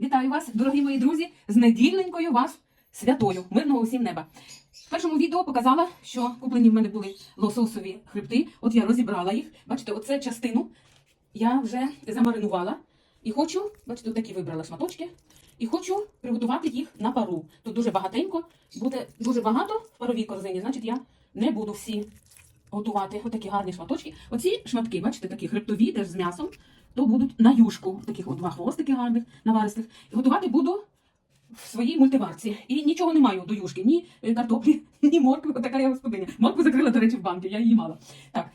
Вітаю вас, дорогі мої друзі, з недільненькою вас святою, мирного усім неба. В першому відео показала, що куплені в мене були лососові хребти. От я розібрала їх. Бачите, оце частину я вже замаринувала. І хочу, бачите, такі вибрала шматочки. І хочу приготувати їх на пару. Тут дуже багатенько, буде дуже багато в паровій корзині, значить я не буду всі готувати. Отакі гарні шматочки. Оці шматки, бачите, такі хребтові, теж з м'ясом, то будуть на юшку. Таких от два хвостики гарних, наваристих. І готувати буду в своїй мультиварці. І нічого не маю до юшки, ні е, картоплі, ні моркви. Отака я господиня. Моркву закрила, до речі, в банки, я її мала. Так,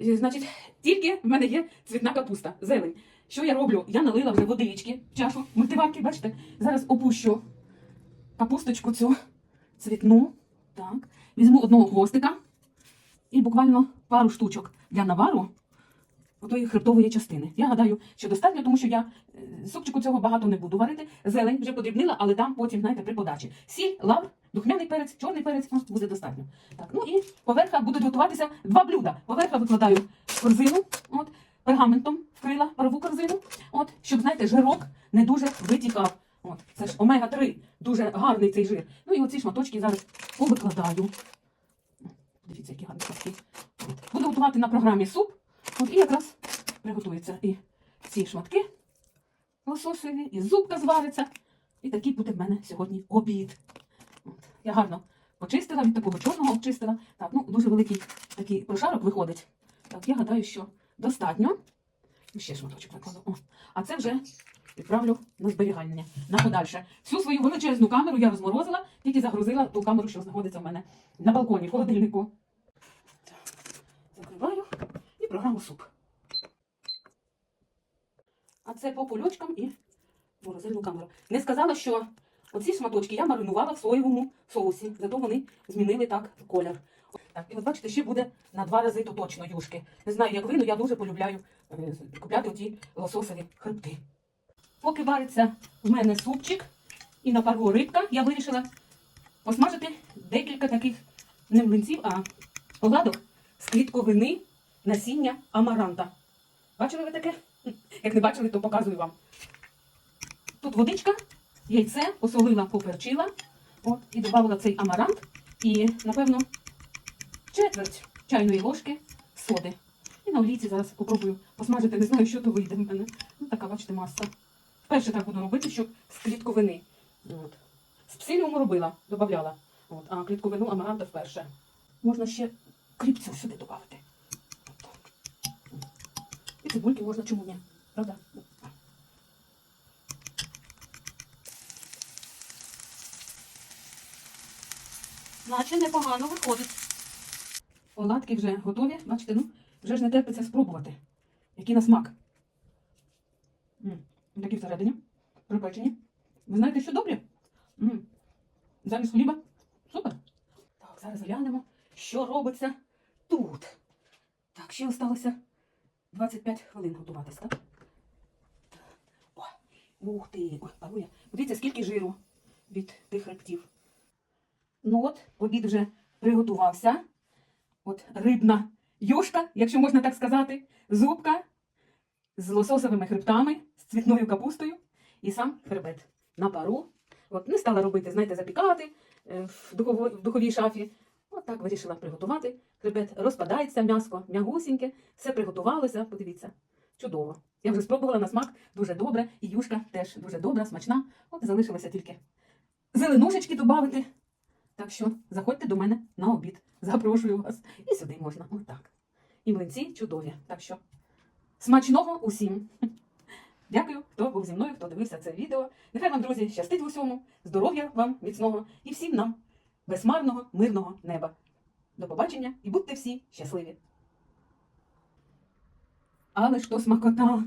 е, значить, тільки в мене є цвітна капуста, зелень. Що я роблю? Я налила вже водички в чашу мультиварки, бачите? Зараз опущу капусточку цю цвітну. Так. Візьму одного хвостика і буквально пару штучок для навару отої хребтової частини. Я гадаю, що достатньо, тому що я е, супчику цього багато не буду варити. Зелень вже подрібнила, але там потім, знаєте, при подачі. Сіль, лавр, духмяний перець, чорний перець ну, буде достатньо. Так, ну і поверха будуть готуватися два блюда. Поверха викладаю в корзину, от, пергаментом вкрила парову корзину, от, щоб, знаєте, жирок не дуже витікав. От, це ж омега-3, дуже гарний цей жир. Ну і оці шматочки зараз повикладаю. Дивіться, які гарні паски. Буду готувати на програмі суп. От і якраз приготуються і ці шматки лососові, і зубка звариться. І такий буде в мене сьогодні обід. От. Я гарно почистила, від такого чорного обчистила. Так, ну дуже великий такий прошарок виходить. Так, я гадаю, що достатньо. Ще шматочок накладу. О. А це вже відправлю на зберігання на подальше. Всю свою величезну камеру я розморозила, тільки загрузила ту камеру, що знаходиться в мене на балконі, в холодильнику. Програму суп. А це по кульочкам і морозильну камеру. Не сказала, що оці шматочки я маринувала в соєвому соусі, зато вони змінили так колір. Так, і от бачите, ще буде на два рази то точно юшки. Не знаю, як ви, але я дуже полюбляю е, купляти оті лососові хребти. Поки вариться в мене супчик і на пару рибка, я вирішила посмажити декілька таких не млинців, а оладок з клітковини насіння амаранта. Бачили ви таке? Як не бачили, то показую вам. Тут водичка, яйце, посолила, поперчила. От, і додала цей амарант. І, напевно, четверть чайної ложки соди. І на олійці зараз попробую посмажити. Не знаю, що то вийде в мене. Ну, така, бачите, маса. Вперше так буду робити, щоб з клітковини. От. З псиліуму робила, додавала. А клітковину амаранта вперше. Можна ще кріпцю сюди додати. Цибульки можна чому ні. Правда? Наче непогано виходить. Оладки вже готові. Бачите, ну, вже ж не терпиться спробувати. Який на смак. М, Такі всередині. Припечені. Ви знаєте, що добрі? М, Замість хліба. Супер. Так, зараз глянемо, що робиться тут. Так, ще залишилося 25 хвилин готуватись, так? О, ух ти, ой, парує. Дивіться, скільки жиру від тих хребтів. Ну от, обід вже приготувався. От рибна юшка, якщо можна так сказати, зубка з лососовими хребтами, з цвітною капустою і сам хребет на пару. От не стала робити, знаєте, запікати е, в духовій шафі. От так вирішила приготувати. Хребет розпадається м'яско, м'ягусіньке, все приготувалося. Подивіться, чудово. Я вже спробувала на смак дуже добре, і юшка теж дуже добра, смачна. От залишилося тільки зеленушечки додати. Так що заходьте до мене на обід. Запрошую вас. І сюди можна. Отак. І млинці чудові. Так що смачного усім. Дякую, хто був зі мною, хто дивився це відео. Нехай вам, друзі, щастить в усьому, здоров'я вам міцного і всім нам безмарного, мирного неба. До побачення і будьте всі щасливі. Але ж то смакота!